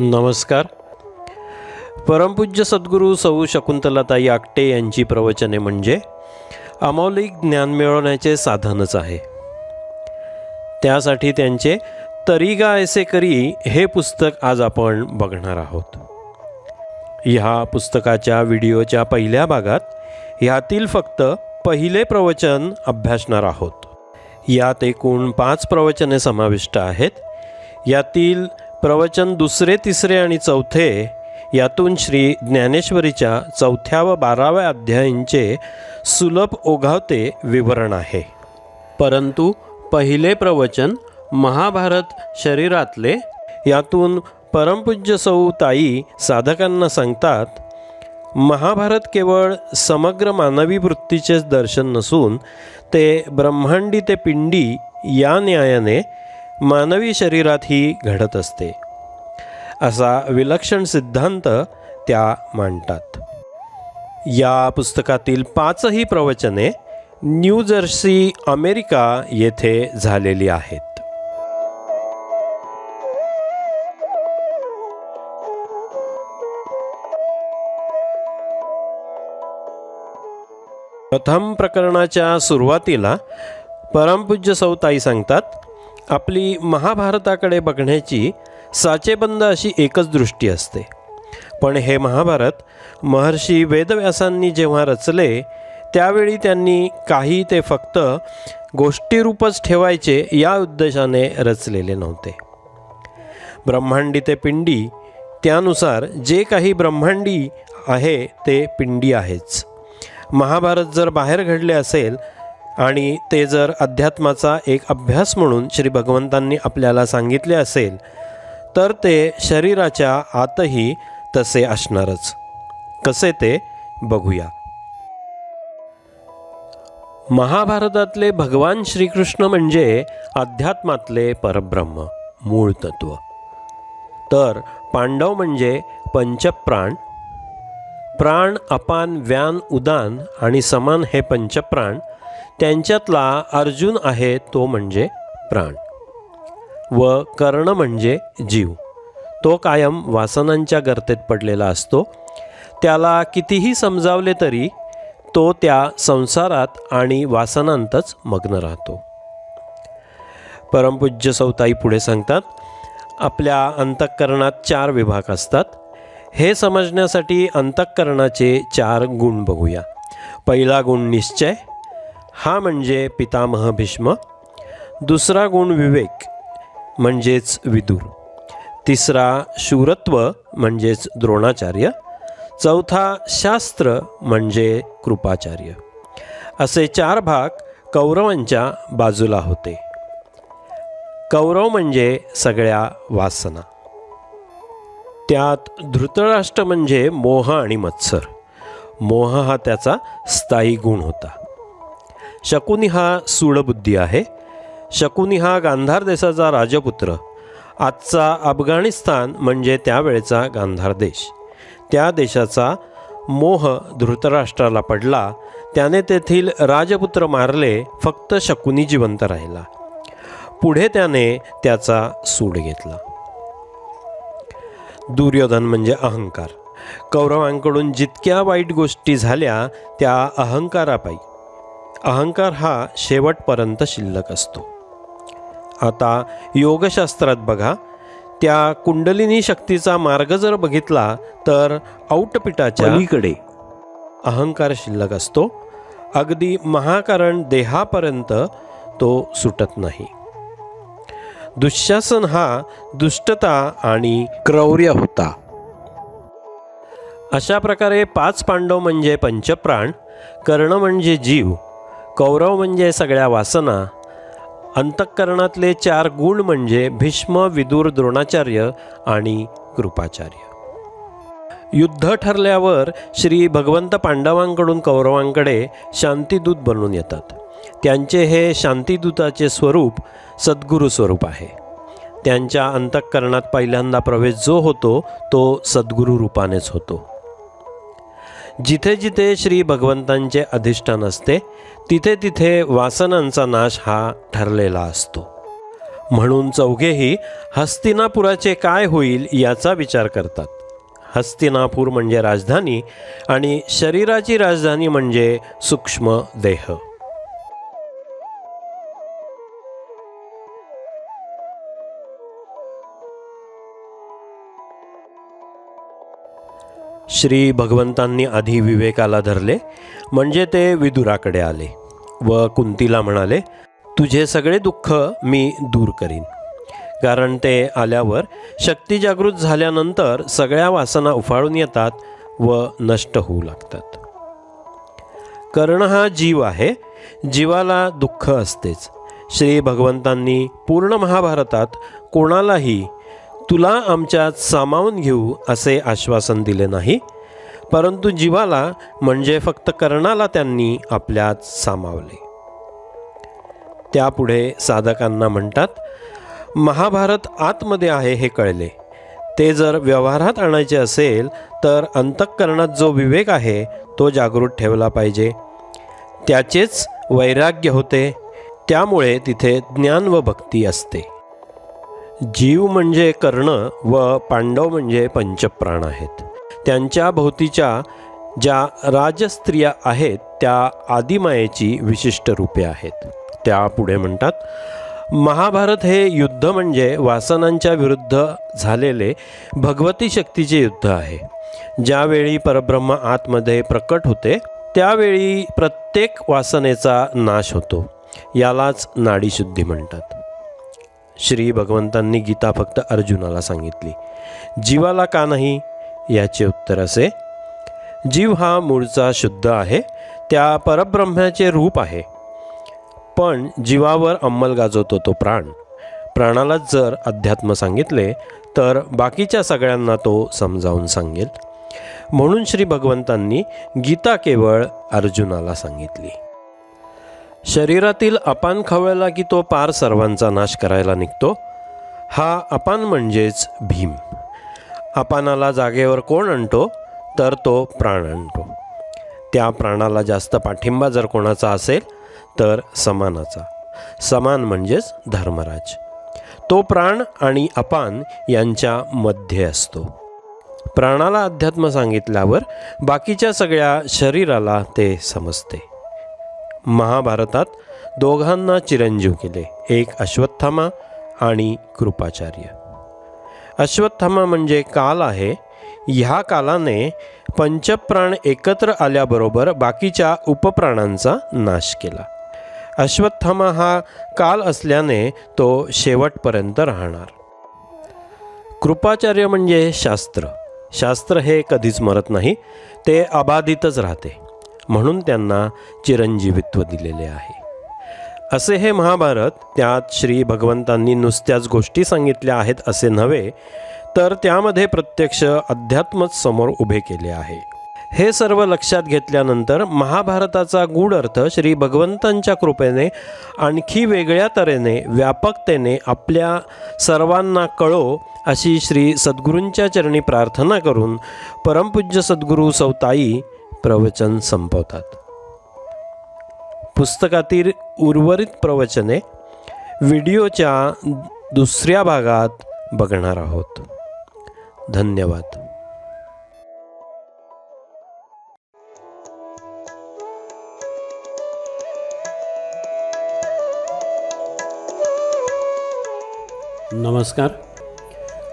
नमस्कार. परमपूज्य सद्गुरू सौ शकुंतलाताई आकटे यांची प्रवचने म्हणजे अमौलिक ज्ञान मिळवण्याचे साधनच आहे. त्यासाठी त्यांचे तरीगा ऐसे करी हे पुस्तक आज आपण बघणार आहोत. ह्या पुस्तकाच्या व्हिडिओच्या पहिल्या भागात ह्यातील फक्त पहिले प्रवचन अभ्यासणार आहोत. यात एकूण पाच प्रवचने समाविष्ट आहेत. यातील प्रवचन दुसरे तिसरे आणि चौथे यातून श्री ज्ञानेश्वरीच्या चौथ्या व बाराव्या अध्यायांचे सुलभ ओघावते विवरण आहे. परंतु पहिले प्रवचन महाभारत शरीरातले यातून परमपूज्य सौ ताई साधकांना सांगतात महाभारत केवळ समग्र मानवी वृत्तीचेच दर्शन नसून ते ब्रह्मांडी ते पिंडी या न्यायाने मानवी शरीरातही घडत असते. असा विलक्षण सिद्धांत त्या मांडतात. या पुस्तकातील पाचही प्रवचने न्यू जर्सी अमेरिका येथे झालेली आहेत. प्रथम प्रकरणाच्या सुरुवातीला परमपूज्य सौताई सांगतात आपली महाभारताकडे बघण्याची साचेबंद अशी एकच दृष्टी असते. पण हे महाभारत महर्षी वेदव्यासांनी जेव्हा रचले त्यावेळी त्यांनी काही ते फक्त गोष्टीरूपच ठेवायचे या उद्देशाने रचलेले नव्हते. ब्रह्मांडी ते पिंडी त्यानुसार जे काही ब्रह्मांडी आहे ते पिंडी आहेच. महाभारत जर बाहेर घडले असेल आणि ते जर अध्यात्माचा एक अभ्यास म्हणून श्री भगवंतांनी आपल्याला सांगितले असेल तर ते शरीराच्या आतही तसे असणारच. कसे ते? बघूया. महाभारतातले भगवान श्रीकृष्ण म्हणजे अध्यात्मातले परब्रह्म मूळ तत्व. तर पांडव म्हणजे पंचप्राण. प्राण अपान व्यान उदान आणि समान हे पंचप्राण. त्यांच्यातला अर्जुन आहे तो म्हणजे प्राण. व कर्ण म्हणजे जीव. तो कायम वासनांच्या गर्तेत पडलेला असतो. त्याला कितीही समजावले तरी तो त्या संसारात आणि वासनांतच मग्न राहतो. परमपूज्य सौताई पुढे सांगतात आपल्या अंतःकरणात चार विभाग असतात. हे समजण्यासाठी अंतःकरणाचे चार गुण बघूया. पहिला गुण निश्चय हा म्हणजे पितामह भीष्म. दुसरा गुण विवेक म्हणजेच विदुर. तिसरा शूरत्व म्हणजेच द्रोणाचार्य. चौथा शास्त्र म्हणजे कृपाचार्य. असे चार भाग कौरवांच्या बाजूला होते. कौरव म्हणजे सगळ्या वासना. त्यात धृतराष्ट्र म्हणजे मोह आणि मत्सर. मोह हा त्याचा स्थायी गुण होता. शकुनी हा सूडबुद्धी आहे. शकुनी हा गांधार देशाचा राजपुत्र. आजचा अफगाणिस्तान म्हणजे त्यावेळेचा गांधार देश. त्या देशाचा मोह धृतराष्ट्राला पडला त्याने तेथील राजपुत्र मारले फक्त शकुनी जिवंत राहिला. पुढे त्याने त्याचा सूड घेतला. दुर्योधन म्हणजे अहंकार. कौरवांकडून जितक्या वाईट गोष्टी झाल्या त्या अहंकारापायी. अहंकार हा शेवटपर्यंत शिल्लक असतो. आता योगशास्त्रात बघा त्या कुंडलिनी शक्तीचा मार्ग जर बघितला तर औटपिटाच्या पलीकडे. अहंकार शिल्लक असतो. अगदी महाकारण देहापर्यंत तो सुटत नाही. दुःशासन हा दुष्टता आणि क्रौर्य होता. अशा प्रकारे पाच पांडव म्हणजे पंचप्राण कर्ण म्हणजे जीव कौरव म्हणजे सगळ्या वासना. अंतःकरणातले चार गुण म्हणजे भीष्म विदुर द्रोणाचार्य आणि कृपाचार्य. युद्ध ठरल्यावर श्री भगवंत पांडवांकडून कौरवांकडे शांतिदूत बनून येतात. त्यांचे हे शांतिदूताचे स्वरूप सद्गुरू स्वरूप आहे. त्यांच्या अंतःकरणात पहिल्यांदा प्रवेश जो होतो तो सद्गुरू रूपानेच होतो. जिथे जिथे श्री भगवंतांचे अधिष्ठान असते तिथे तिथे वासनांचा नाश हा ठरलेला असतो. म्हणून चौघेही हस्तिनापुराचे काय होईल याचा विचार करतात. हस्तिनापूर म्हणजे राजधानी आणि शरीराची राजधानी म्हणजे सूक्ष्म देह. श्री भगवंतांनी आधी विवेकाला धरले म्हणजे ते विदुराकडे आले व कुंतीला म्हणाले तुझे सगळे दुःख मी दूर करीन. कारण ते आल्यावर शक्ती जागृत झाल्यानंतर सगळ्या वासना उफाळून येतात व नष्ट होऊ लागतात. कर्ण हा जीव आहे जीवाला दुःख असतेच. श्री भगवंतांनी पूर्ण महाभारतात कोणालाही तुला आमच्यात सामावून घेऊ असे आश्वासन दिले नाही परंतु जीवाला म्हणजे फक्त कर्णाला त्यांनी आपल्यात सामावले. त्यापुढे साधकांना म्हणतात महाभारत आतमध्ये आहे हे कळले. ते जर व्यवहारात आणायचे असेल तर अंतःकरणात जो विवेक आहे तो जागृत ठेवला पाहिजे. त्याचेच वैराग्य होते. त्यामुळे तिथे ज्ञान व भक्ती असते. जीव म्हणजे कर्ण व पांडव म्हणजे पंचप्राण आहेत. त्यांच्या भोवतीच्या ज्या राजस्त्रिया आहेत त्या आदिमायेची विशिष्ट रूपे आहेत. त्या पुढे म्हणतात महाभारत हे युद्ध म्हणजे वासनांच्या विरुद्ध झालेले भगवती शक्तीचे युद्ध आहे. ज्यावेळी परब्रह्म आतमध्ये प्रकट होते त्यावेळी प्रत्येक वासनेचा नाश होतो. यालाच नाडीशुद्धी म्हणतात. श्री भगवंतांनी गीता फक्त अर्जुनाला सांगितली. जीवाला का नाही? याचे उत्तर असे जीव हा मूळचा शुद्ध आहे त्या परब्रह्माचे रूप आहे. पण जीवावर अंमल गाजवतो तो प्राण. प्राणालाच जर अध्यात्म सांगितले तर बाकीच्या सगळ्यांना तो समजावून सांगेल. म्हणून श्री भगवंतांनी गीता केवळ अर्जुनाला सांगितली. शरीरातील अपान खवळला की तो पार सर्वांचा नाश करायला निघतो? हा अपान म्हणजेच भीम. अपानाला जागेवर कोण आणतो? तर तो प्राण आणतो. त्या प्राणाला जास्त पाठिंबा जर कोणाचा असेल तर समानाचा. समान म्हणजेच धर्मराज. तो प्राण आणि अपान यांच्या मध्ये असतो. प्राणाला अध्यात्म सांगितल्यावर बाकीच्या सगळ्या शरीराला ते समजते. महाभारतात दोघांना चिरंजीव केले एक अश्वत्थामा आणि कृपाचार्य. अश्वत्थामा म्हणजे काल आहे. ह्या कालाने पंचप्राण एकत्र आल्याबरोबर बाकीच्या उपप्राणांचा नाश केला. अश्वत्थामा हा काल असल्याने तो शेवटपर्यंत राहणार. कृपाचार्य म्हणजे शास्त्र. शास्त्र हे कधीच मरत नाही ते अबाधितच राहते. म्हणून त्यांना चिरंजीवित्व दिलेले आहे. असे हे महाभारत त्यात श्री भगवंतांनी नुसत्याच गोष्टी सांगितल्या आहेत असे नव्हे तर त्यामध्ये प्रत्यक्ष अध्यात्मच समोर उभे केले आहे. हे सर्व लक्षात घेतल्यानंतर महाभारताचा गूढ अर्थ श्री भगवंतांच्या कृपेने आणखी वेगळ्या तऱ्हेने व्यापकतेने आपल्या सर्वांना कळो अशी श्री सद्गुरूंच्या चरणी प्रार्थना करून परमपूज्य सद्गुरू सौताई प्रवचन संपवतात. पुस्तकातील उर्वरित प्रवचने व्हिडिओच्या दुसऱ्या भागात बघणार आहोत. धन्यवाद. नमस्कार.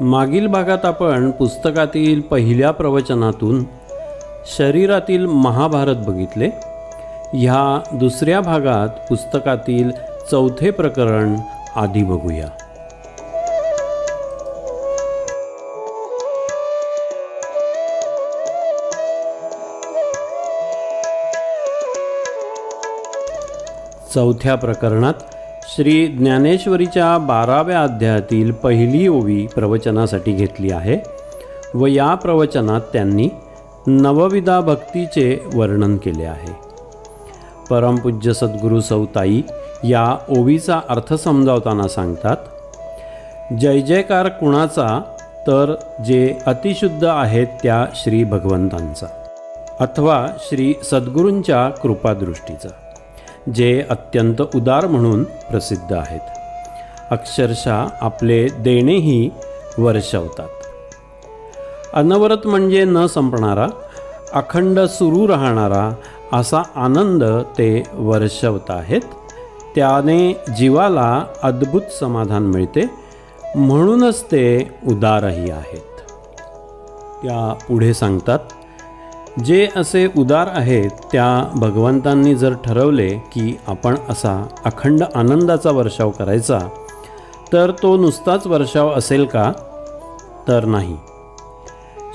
मागील भागात आपण पुस्तकातील पहिल्या प्रवचनातून शरीरातील महाभारत बघितले ह्या दुसऱ्या भागात पुस्तकातील चौथे प्रकरण आधी बघूया. चौथ्या प्रकरणात श्री ज्ञानेश्वरीच्या बाराव्या अध्यायातील पहिली ओवी प्रवचनासाठी घेतली आहे व या प्रवचनात त्यांनी नवविधा भक्तीचे वर्णन केले आहे. परमपूज्य सद्गुरू सौताई या ओवीचा अर्थ समजावताना सांगतात जय जयकार कुणाचा तर जे अतिशुद्ध आहेत त्या श्री भगवंतांचा अथवा श्री सद्गुरूंच्या कृपादृष्टीचा जे अत्यंत उदार म्हणून प्रसिद्ध आहेत. अक्षरशः आपले देणेही वर्षवतात. अनवरत म्हणजे न संपणारा अखंड सुरू राहणारा असा आनंद ते वर्षवत आहेत. त्याने जीवाला अद्भुत समाधान मिळते म्हणूनच ते उदारही आहेत. त्या पुढे सांगतात जे असे उदार आहेत त्या भगवंतांनी जर ठरवले की आपण असा अखंड आनंदाचा वर्षाव करायचा तर तो नुसताच वर्षाव असेल का? तर नाही.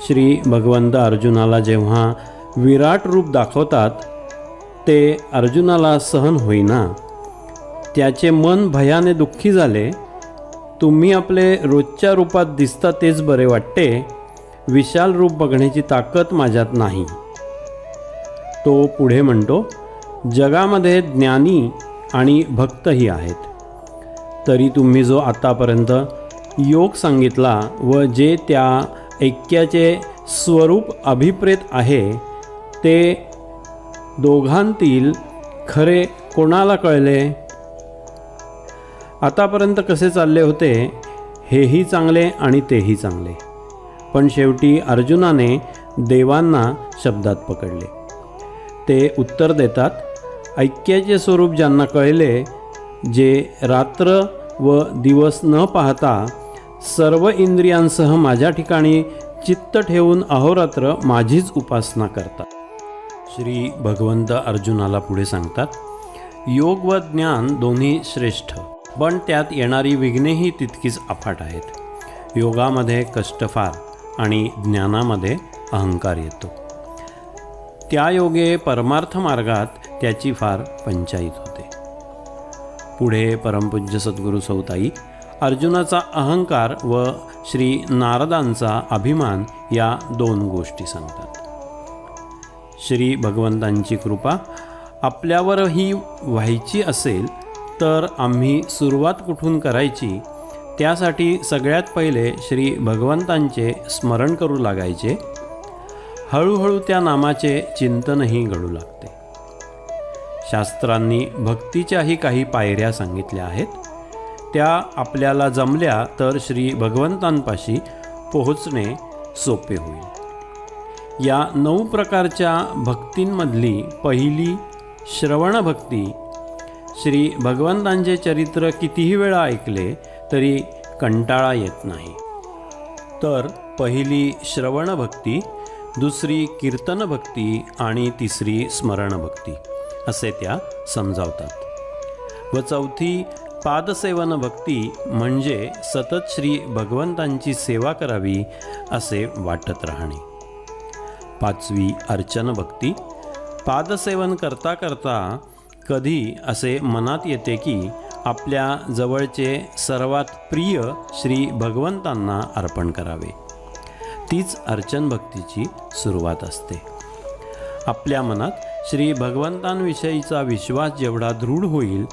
श्री भगवंत अर्जुनाला जेव्हा विराट रूप दाखवतात ते अर्जुनाला सहन होईना. त्याचे मन भयाने दुःखी झाले. तुम्ही आपले रोजच्या रूपात दिसता तेच बरे वाटते. विशाल रूप बघण्याची ताकद माझ्यात नाही. तो पुढे म्हणतो जगामध्ये ज्ञानी आणि भक्तही आहेत. तरी तुम्ही जो आतापर्यंत योग सांगितला व जे त्या ऐक्याचे स्वरूप अभिप्रेत आहे ते दोघांतील खरे कोणाला कळले? आतापर्यंत कसे चालले होते हेही चांगले आणि तेही चांगले. पण शेवटी अर्जुनाने देवांना शब्दात पकडले. ते उत्तर देतात ऐक्याचे स्वरूप ज्यांना कळले जे रात्र व दिवस न पाहता सर्व इंद्रियांसह माझ्या ठिकाणी चित्त ठेवून अहोरात्र माझीच उपासना करतात. श्री भगवंत अर्जुनाला पुढे सांगतात योग व ज्ञान दोन्ही श्रेष्ठ पण त्यात येणारी विघ्नेही तितकीच अफाट आहेत. योगामध्ये कष्टफार आणि ज्ञानामध्ये अहंकार येतो. त्या योगे परमार्थ मार्गात त्याची फार पंचायत होते. पुढे परमपूज्य सद्गुरू सौताई अर्जुनाचा अहंकार व श्री नारदांचा अभिमान या दोन गोष्टी सांगतात. श्री भगवंतांची कृपा आपल्यावरही व्हायची असेल तर आम्ही सुरुवात कुठून करायची त्यासाठी सगळ्यात पहिले श्री भगवंतांचे स्मरण करू लागायचे. हळूहळू त्या नामाचे चिंतनही घडू लागते. शास्त्रांनी भक्तीच्याही काही पायऱ्या सांगितल्या आहेत. त्या आपल्याला जमल्या तर श्री भगवंतांपाशी पोहोचणे सोपे होईल. या नऊ प्रकारच्या भक्तींमधली पहिली श्रवण भक्ती श्री भगवंतांचे चरित्र कितीही वेळा ऐकले तरी कंटाळा येत नाही. तर पहिली श्रवण भक्ती दुसरी कीर्तन भक्ती आणि तिसरी स्मरण भक्ती असे त्या समजावतात. व चौथी पादसेवन भक्ती म्हणजे सतत श्री भगवंतांची सेवा करावी असे वाटत राहणे. पाचवी अर्चन भक्ती. पादसेवन करता करता कधी असे मनात येते की आपल्या जवळचे सर्वात प्रिय श्री भगवंतांना अर्पण करावे. तीच अर्चन भक्तीची सुरुवात असते. आपल्या मनात श्री भगवंतांविषयीचा विश्वास जेवढा दृढ होईल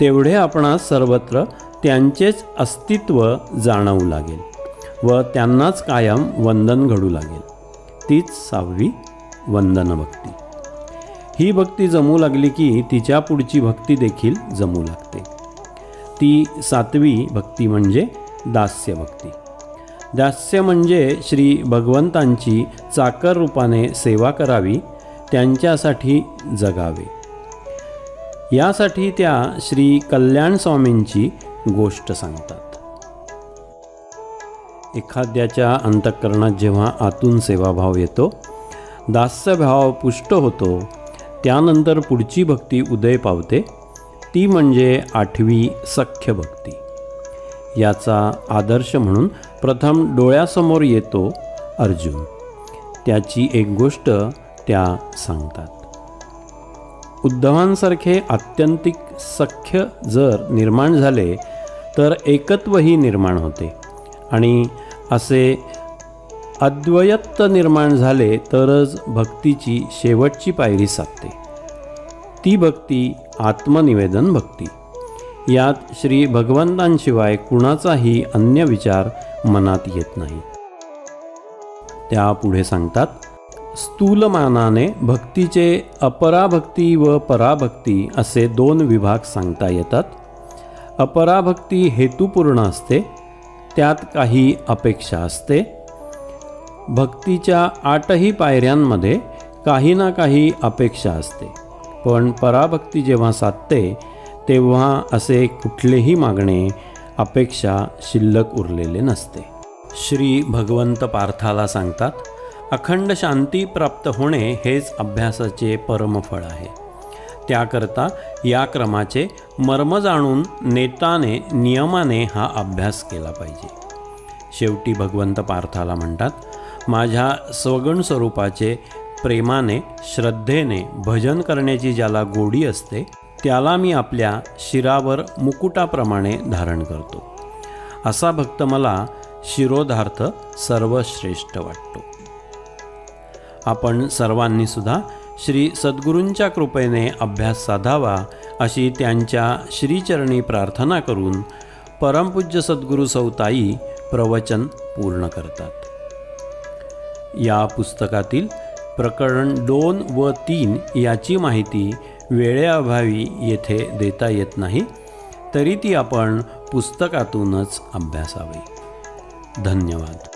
तेवढे आपणास सर्वत्र त्यांचेच अस्तित्व जाणवू लागेल व त्यांनाच कायम वंदन घडू लागेल. तीच सहावी वंदन भक्ती ही भक्ती जमू लागली की तिच्या पुढची भक्ती देखील जमू लागते. ती सातवी भक्ती म्हणजे दास्य भक्ती दास्य म्हणजे श्री भगवंतांची चाकर रूपाने सेवा करावी त्यांच्यासाठी जगावे. यासाठी त्या श्री कल्याण स्वामींची गोष्ट सांगतात. एखाद्याच्या अंतःकरणात जेव्हा आतून सेवाभाव येतो दास्यभाव पुष्ट होतो त्यानंतर पुढची भक्ती उदय पावते ती म्हणजे आठवी सख्य भक्ती. याचा आदर्श म्हणून प्रथम डोळ्यासमोर येतो अर्जुन. त्याची एक गोष्ट त्या सांगतात. उद्धवांसारखे आत्यंतिक सख्य जर निर्माण झाले तर एकत्वही निर्माण होते. आणि असे अद्वयत्त निर्माण झाले तरच भक्तीची शेवटची पायरी साधते. ती भक्ती आत्मनिवेदन भक्ती. यात श्री भगवंतांशिवाय कुणाचाही अन्य विचार मनात येत नाही. त्या पुढे सांगतात स्थूलमानाने भक्तीचे अपराभक्ती व पराभक्ती असे दोन विभाग सांगता येतात. अपराभक्ती हेतुपूर्ण असते त्यात काही अपेक्षा असते. भक्तीच्या आठही पायऱ्यांमध्ये काही ना काही अपेक्षा असते. पण पराभक्ती जेव्हा साधते तेव्हा असे कुठलेही मागणे अपेक्षा शिल्लक उरलेले नसते. श्री भगवंत पार्थाला सांगतात अखंड शांती प्राप्त होणे हेच अभ्यासाचे परमफळ आहे. त्याकरता या क्रमाचे मर्म जाणून नेताने नियमाने हा अभ्यास केला पाहिजे. शेवटी भगवंत पार्थाला म्हणतात माझ्या स्वगण स्वरूपाचे प्रेमाने श्रद्धेने भजन करण्याची ज्याला गोडी असते त्याला मी आपल्या शिरावर मुकुटाप्रमाणे धारण करतो. असा भक्त मला शिरोधार्थ सर्वश्रेष्ठ वाटतो. आपण सर्वांनी सुद्धा श्री सद्गुरूंच्या कृपेने अभ्यास साधावा अशी त्यांच्या श्रीचरणी प्रार्थना करून परमपूज्य सद्गुरू सौताई प्रवचन पूर्ण करतात. या पुस्तकातील प्रकरण दोन व तीन याची माहिती वेळेअभावी येथे देता येत नाही तरी ती आपण पुस्तकातूनच अभ्यासावी. धन्यवाद.